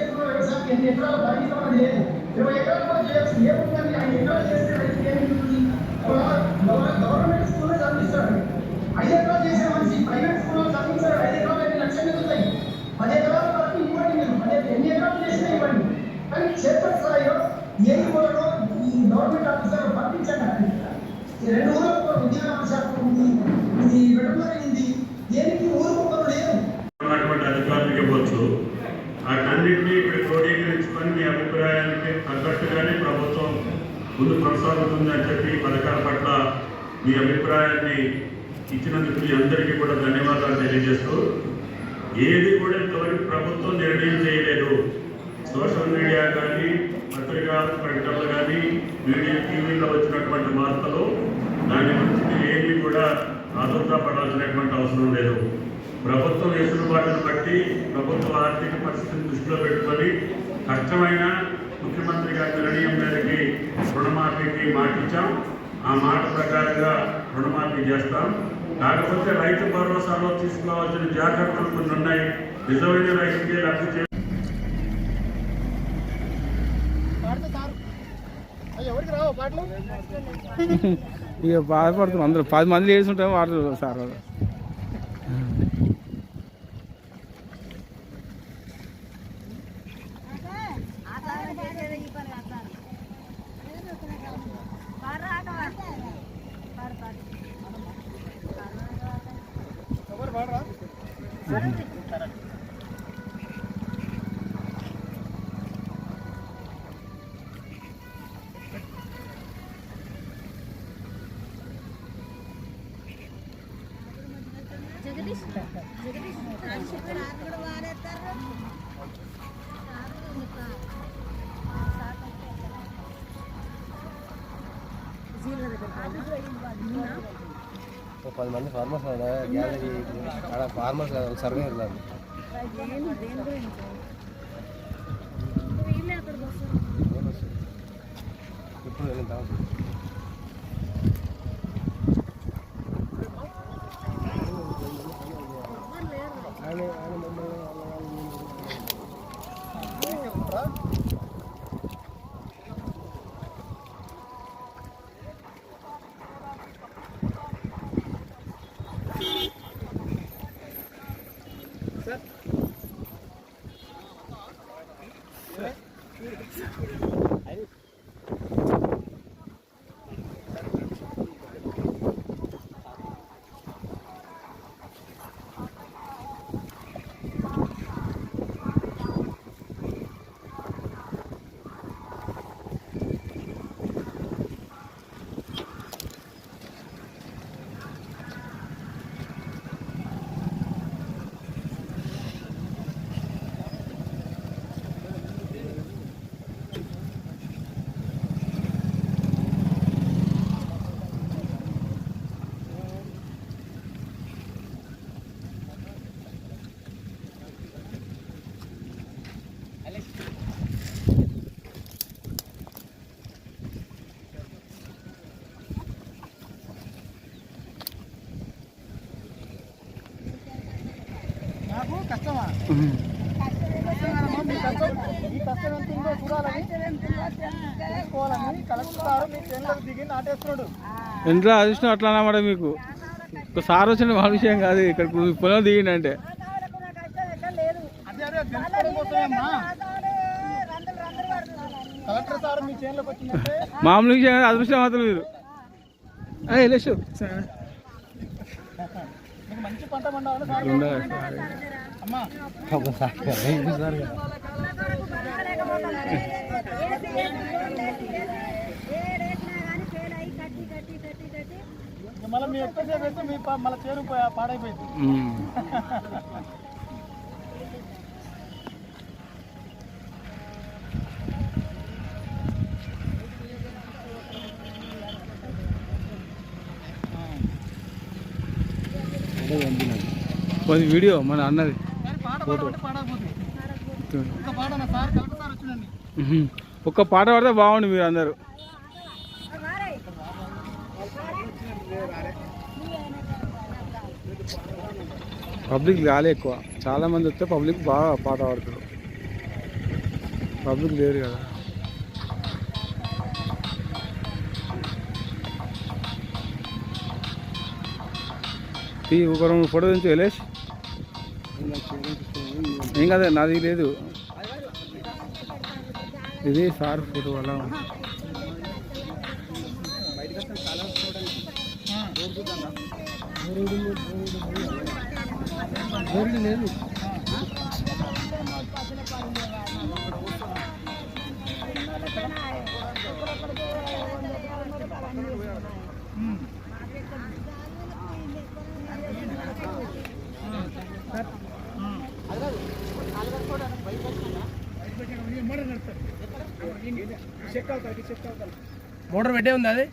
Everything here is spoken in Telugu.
ఎకరాలకి ఎన్ని ఎకరాలు పరిమితం అనేది లేదు ఇరవై ఎకరాలు కూడా చేయొచ్చు ఏముందండి ఐదు ఎకరాలు చేస్తే రైతుకి ఏమిటి గవర్నమెంట్ స్కూల్లో చదివిస్తాడు ఐదు ఎకరాలు చేసే మనిషి ప్రైవేట్ స్కూల్లో చదివిస్తాడు ఐదు ఎకరాలు ఎన్ని లక్షలు మిగులుతాయి పది ఎకరాల వరకు ఇవ్వండి మీరు పది ఎన్ని ఎకరాలు చేసినా ఇవ్వండి కానీ క్షేత్రస్థాయిలో ఏ ఊళ్ళో ఈ గవర్నమెంట్ ఆఫీసర్ పంపించండి అక్కడికి. ఈ రెండు ఊళ్ళకు ఉద్యోగ శాఖ ఉంది ఇది వెటర్నరీ ఉంది దేనికి ఊరు ఒకరు లేరు ఉన్నటువంటి అధికారులకు ఇవ్వచ్చు వాటన్నింటినీ ఇక్కడ క్రోడీకరించుకొని మీ అభిప్రాయానికి తగ్గట్టుగానే ప్రభుత్వం ముందు కొనసాగుతుంది అని చెప్పి పథకాల పట్ల మీ అభిప్రాయాన్ని ఇచ్చినందుకు మీ అందరికీ కూడా ధన్యవాదాలు తెలియజేస్తూ ఏది కూడా ఇంతవరకు ప్రభుత్వం నిర్ణయం చేయలేదు. సోషల్ మీడియా కానీ పత్రికా ప్రకటనలు కానీ మీడియా టీవీలో వచ్చినటువంటి వార్తలు దాని గురించి మీరు ఏమీ కూడా ఆదుర్దా పడాల్సినటువంటి అవసరం లేదు. ప్రభుత్వం వెసులుబాటును బట్టి ప్రభుత్వ ఆర్థిక పరిస్థితిని దృష్టిలో పెట్టుకొని కష్టమైన ముఖ్యమంత్రి గారి నిర్ణయం మేరకి రుణమాఫీకి మాట ఇచ్చాం. ఆ మాట ప్రకారంగా రుణమాఫీ చేస్తాం. కాకపోతే రైతు భరోసాలో తీసుకోవాల్సిన జాగ్రత్తలు కొన్ని ఉన్నాయి. నిజమైన రైతుకే లబ్ధి చే ఇక బాధపడుతున్నాం అందరూ పది మంది ఏడుస్తుంటాం వాడు సార్. ఒక పది మంది ఫార్మర్స్ గ్యాలరీ ఆడ ఫార్మర్స్ కదా సర్వే వెళ్ళాలి ఇప్పుడు వెళ్ళిన Hein Sir? Sir? నాకు కష్టమా? కష్టమేనమ్మా, మీ కష్టం? మీ కష్టం ఎంత ఉందో చూడాలని తెలుసుకోవాలని కలెక్టర్ గారు మీ చేనులకు దిగి నాటేస్తున్నాడు. ఇంట్లో అదృష్టం అట్లా అన్నమాట మీకు? ఒక సార్ వచ్చిన మా విషయం కాదు ఇక్కడ మీ పొలం దిగిండంటే అదే అదే తెలుసుకోవడం కోసమేమ్మా కలెక్టర్ సార్ మీ చేనులకు వచ్చిందంటే మామూలు విషయం అదృష్టం మాత్రం మీరు. వెళ్ళేసు మీకు మంచి పంట మళ్ళీ మీ ఎక్కువసేపు వేస్తే మీ మళ్ళీ పా- పాడైపోయింది. అది వీడియో మన అన్నది. ఒక్క పాట పాడితే బాగుండు మీరు అందరు. పబ్లిక్ గాలి ఎక్కువ. చాలా మంది వస్తే పబ్లిక్ బాగా పాట పాడతారు. పబ్లిక్ లేరు కదా. తీ ఒక రెండు ఫోటో తెచ్చు వెళ్ళేసి ఏం కదా నాది లేదు. ఇది సార్ ఫోటో వల్ల. లేదు మోటార్ పెట్టే ఉంది అది?